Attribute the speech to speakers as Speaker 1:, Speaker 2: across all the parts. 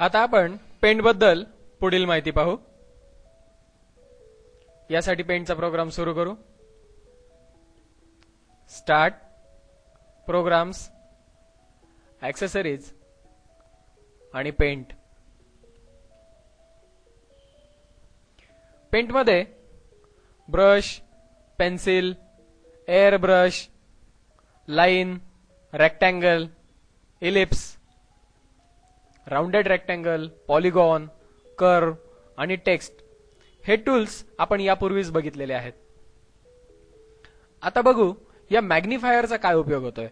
Speaker 1: आता आपण पेंटबद्दल पुढील माहिती पाहू. यासाठी पेंटचा प्रोग्राम सुरू करू. स्टार्ट प्रोग्राम्स ॲक्सेसरीज आणि paint पेंटमध्ये brush pencil air brush line rectangle ellipse rounded rectangle polygon curve आणि टेक्स्ट हे टूल्स आपण यापूर्वीच बघितलेले आहेत. आता बघू या मॅग्निफायरचा काय उपयोग होतोय.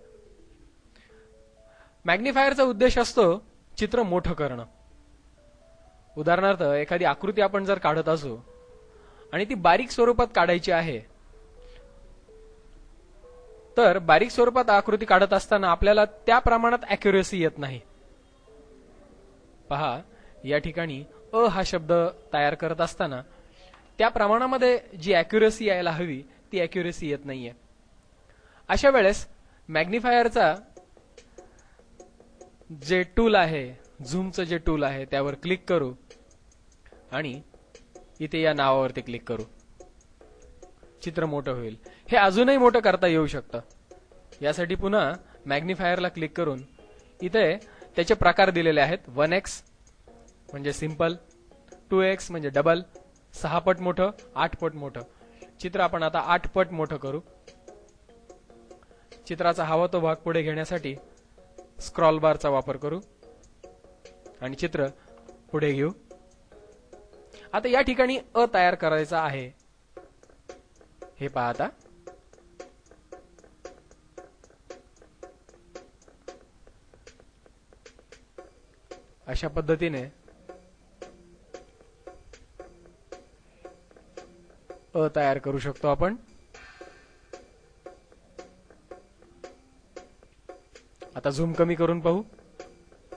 Speaker 1: मॅग्निफायरचा उद्देश असतो चित्र मोठं करणं. उदाहरणार्थ एखादी आकृती आपण जर काढत असू आणि ती बारीक स्वरूपात काढायची आहे तर बारीक स्वरूपात आकृती काढत असताना आपल्याला त्या प्रमाणात अॅक्युरेसी येत नाही. पहा या ठिकाणी अ हा शब्द तयार करत असताना त्या प्रमाणामध्ये जी अॅक्युरेसी यायला हवी ती अॅक्युरेसी येत नाहीये. अशा वेळेस मॅग्निफायरचा जे टूल आहे झूमचं जे टूल आहे त्यावर क्लिक करू आणि इथे या नावावरती क्लिक करू. चित्र मोठं होईल. हे अजूनही मोठं करता येऊ शकतं. यासाठी पुन्हा मॅग्निफायरला क्लिक करून इथे त्याचे प्रकार दिलेले आहेत. वन एक्स म्हणजे सिंपल टू एक्स म्हणजे डबल सहा पट मोठं आठ पट मोठं. चित्र आपण आता आठ पट मोठं करू. चित्राचा हवा तो भाग पुढे घेण्यासाठी स्क्रॉल बारचा वापर करू. आणि चित्र पुढे घेऊ. आता या ठिकाणी अ तयार करायचा आहे. हे पाहता अशा पद्धतीने अ तयार करू शकतो आपण. आता झूम कमी करून पाहू.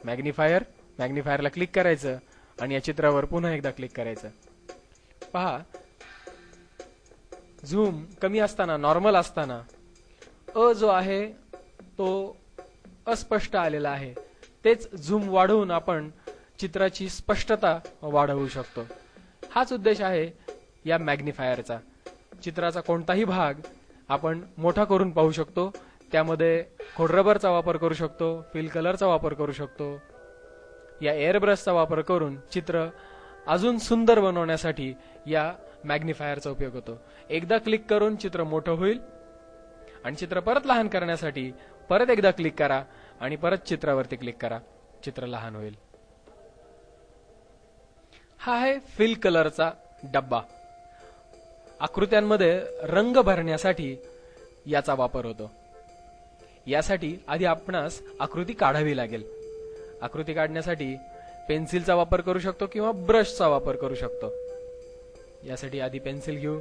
Speaker 1: मॅग्निफायर मॅग्निफायरला क्लिक करायचं आणि या चित्रावर पुन्हा एकदा क्लिक करायचं. पहा. झूम कमी असताना नॉर्मल असताना अ जो आहे तो अस्पष्ट आलेला आहे. तेच झूम वाढवून आपण चित्राची स्पष्टता वाढवू शकतो. हाच उद्देश आहे या मॅग्निफायरचा. चित्राचा कोणताही भाग आपण मोठा करून पाहू शकतो. त्यामध्ये खोडरबरचा वापर करू शकतो फिल कलरचा वापर करू शकतो. या एअरब्रशचा वापर करून चित्र अजून सुंदर बनवण्यासाठी या मॅग्निफायरचा उपयोग होतो. एकदा क्लिक करून चित्र मोठं होईल आणि चित्र परत लहान करण्यासाठी परत एकदा क्लिक करा. आणि परत चित्रावरती क्लिक करा. चित्र लहान होईल. हा आहे फिल कलरचा डब्बा. आकृत्यांमध्ये रंग भरण्यासाठी याचा वापर होतो. यासाठी आधी आपणास आकृती काढावी लागेल. आकृती काढण्यासाठी पेन्सिलचा वापर करू शकतो किंवा ब्रशचा वापर करू शकतो. यासाठी आधी पेन्सिल घेऊ.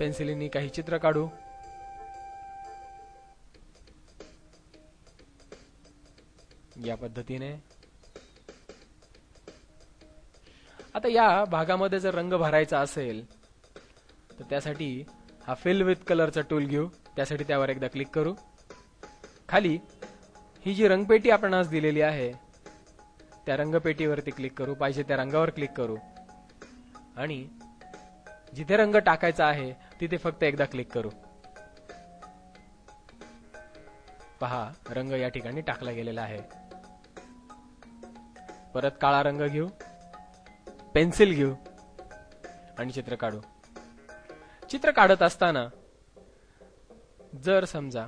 Speaker 1: पेन्सिलीने काही चित्र काढू. या पद्धतीने. आता या भागामध्ये जर रंग भरायचा असेल तर त्यासाठी हा फिल विथ कलरचा टूल घेऊ. त्यासाठी त्यावर एकदा क्लिक करू. खाली ही जी रंगपेटी आपण आज दिलेली आहे त्या रंगपेटीवरती क्लिक करू. पाहिजे त्या रंगावर क्लिक करू. आणि जिथे रंग टाकायचा आहे तिथे फक्त एकदा क्लिक करू. पहा रंग या ठिकाणी टाकला गेलेला आहे. परत काळा रंग घेऊ पेन्सिल घेऊ आणि चित्र काढू. चित्र काढत असताना जर समजा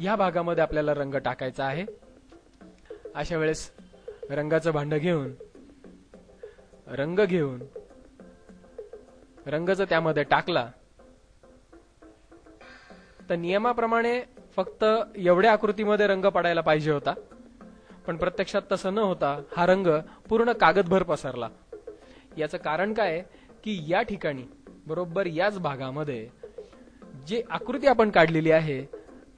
Speaker 1: या भागामध्ये आपल्याला रंग टाकायचा आहे अशा वेळेस रंगाचं भांड घेऊन रंग घेऊन रंग जर त्यामध्ये टाकला तर नियमाप्रमाणे फक्त एवढ्या आकृतीमध्ये रंग पडायला पाहिजे होता. पण प्रत्यक्षात तसं न होता हा रंग पूर्ण कागदभर पसरला. याचं कारण काय? की या ठिकाणी बरोबर याच भागामध्ये जी आकृती आपण काढलेली आहे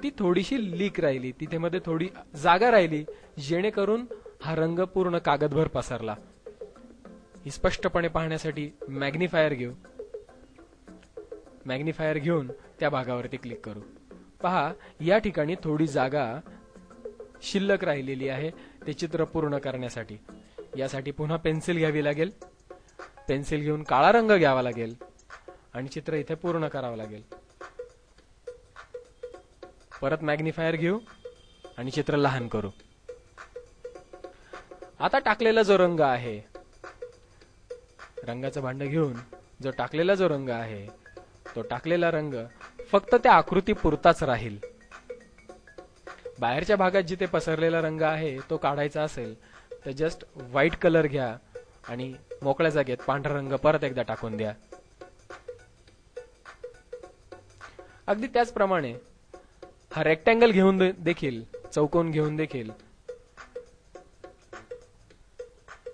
Speaker 1: ती थोडीशी लीक राहिली. तिथे मध्ये थोडी जागा राहिली जेणेकरून हा रंग पूर्ण कागदभर पसरला. ही स्पष्टपणे पाहण्यासाठी मॅग्निफायर घेऊ. मॅग्निफायर घेऊन त्या भागावरती क्लिक करू. पहा या ठिकाणी थोडी जागा शिल्लक राहिलेली आहे ते चित्र पूर्ण करण्यासाठी. यासाठी पुन्हा पेन्सिल घ्यावी लागेल. पेन्सिल घेऊन काळा रंग घ्यावा लागेल आणि चित्र इथे पूर्ण करावं लागेल. परत मॅग्निफायर घेऊ आणि चित्र लहान करू. आता टाकलेला जो रंग आहे रंगाचं भांड घेऊन जो टाकलेला जो रंग आहे तो टाकलेला रंग फक्त त्या आकृती पुरताच राहील. बाहेरच्या भागात जिथे पसरलेला रंग आहे तो काढायचा असेल तर जस्ट व्हाईट कलर घ्या आणि मोकळ्या जागेत पांढरा रंग परत एकदा टाकून द्या. अगदी त्याचप्रमाणे हा रेक्टँगल घेऊन दे- देखील चौकोन घेऊन देखील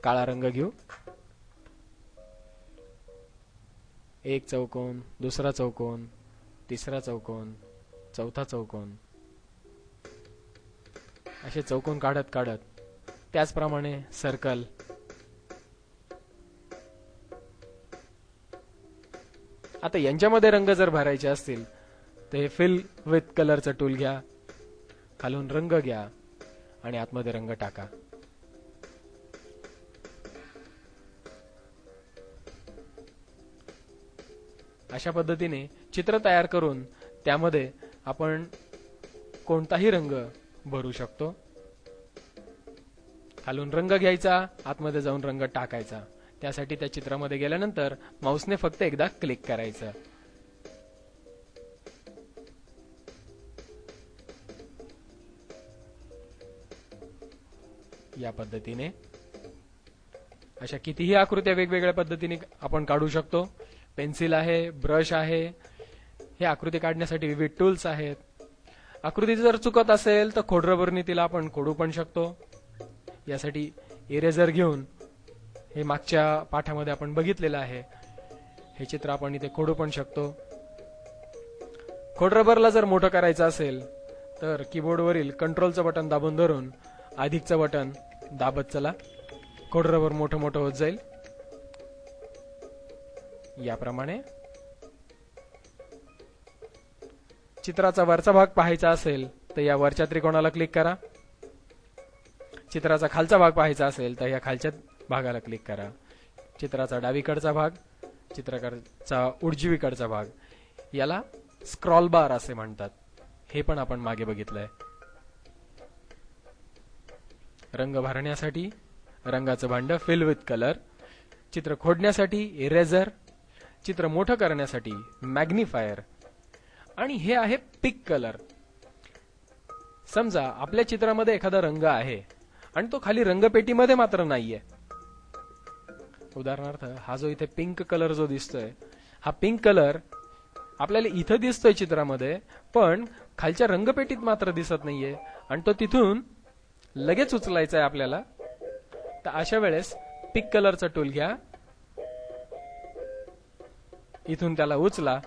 Speaker 1: काळा रंग घेऊ. एक चौकोन दुसरा चौकोन तिसरा चौकोन चौथा चौकोन. असे चौकोन काढत काढत त्याचप्रमाणे सर्कल आता यांच्यामध्ये रंग जर भरायचे असतील तर हे फिल विथ कलरचं टूल घ्या. खालून रंग घ्या आणि आतमध्ये रंग टाका. अशा पद्धतीने चित्र तयार करून त्यामध्ये आपण कोणताही रंग भरू शकतो. खालून रंग घ्यायचा आतमध्ये जाऊन रंग टाकायचा. त्यासाठी त्या चित्रामध्ये गेल्यानंतर माऊसने फक्त एकदा क्लिक करायचं. या पद्धतीने. अशा कितीही आकृत्या वेगवेगळ्या पद्धतीने आपण काढू शकतो. पेन्सिल आहे ब्रश आहे हे आकृती काढण्यासाठी विविध टूल्स आहेत. आकृती जर चुकत असेल तर खोडरबरनी तिला आपण खोडू पण शकतो. यासाठी इरेझर घेऊन हे मागच्या पाठामध्ये आपण बघितलेलं आहे. हे चित्र आपण इथे खोडू पण शकतो. खोडरबरला जर मोठं करायचं असेल तर कीबोर्डवरील कंट्रोलचं बटन दाबून धरून अधिकचं बटन दाबत चला. खोडरबर मोठं मोठं होत जाईल. याप्रमाणे चित्राचा वरचा भाग पाहायचा असेल तर या वरच्या त्रिकोणाला क्लिक करा. चित्राचा खालचा भाग पाहायचा असेल तर या खालच्या भागाला क्लिक करा. चित्राचा डावीकडचा भाग चित्रकारचा उर्जीवीकडचा भाग. याला स्क्रॉल बार असे म्हणतात. हे पण आपण मागे बघितलंय. रंग भरण्यासाठी रंगाचं भांड फिल विथ कलर चित्र खोडण्यासाठी इरेझर चित्र मोठं करण्यासाठी मॅग्निफायर आणि हे आहे पिक कलर. समजा आपल्या चित्रामध्ये एखादा रंग आहे आणि तो खाली रंगपेटीमध्ये मात्र नाहीये. उदाहरणार्थ हा जो इथे पिंक कलर जो दिसतोय हा पिंक कलर आपल्याला इथं दिसतोय चित्रामध्ये पण खालच्या रंगपेटीत मात्र दिसत नाहीये आणि तो तिथून लगेच उचलायचा आहे आपल्याला तर अशा वेळेस पिक कलरचा टूल घ्या. इथून त्याला उचला.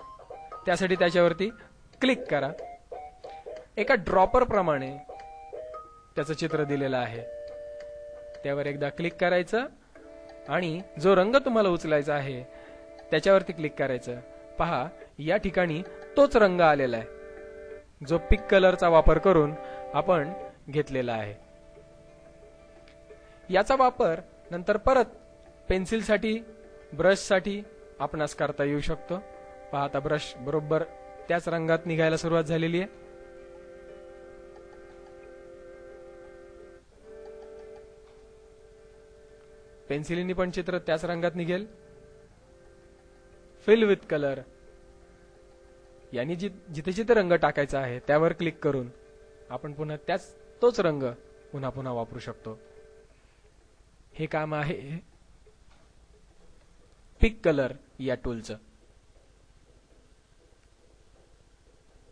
Speaker 1: त्यासाठी त्याच्यावरती क्लिक करा. एका ड्रॉपर प्रमाणे त्याचं चित्र दिलेलं आहे. त्यावर एकदा क्लिक करायचं आणि जो रंग तुम्हाला उचलायचा आहे त्याच्यावरती क्लिक करायचं. पहा या ठिकाणी तोच रंग आलेला आहे. जो पिक कलरचा वापर करून आपण घेतलेला आहे. याचा वापर नंतर परत पेन्सिलसाठी ब्रशसाठी आपणास करता येऊ शकतो. पहा आता ब्रश बरोबर त्याच रंगात निघायला सुरुवात झालेली आहे. पेन्सिलीनी पण चित्र त्याच रंगात निघेल. फिल विथ कलर यांनी जिथे जिथे रंग टाकायचा आहे त्यावर क्लिक करून आपण पुन्हा त्याच तोच रंग पुन्हा पुन्हा वापरू शकतो. हे काम आहे पिक कलर या टूलचं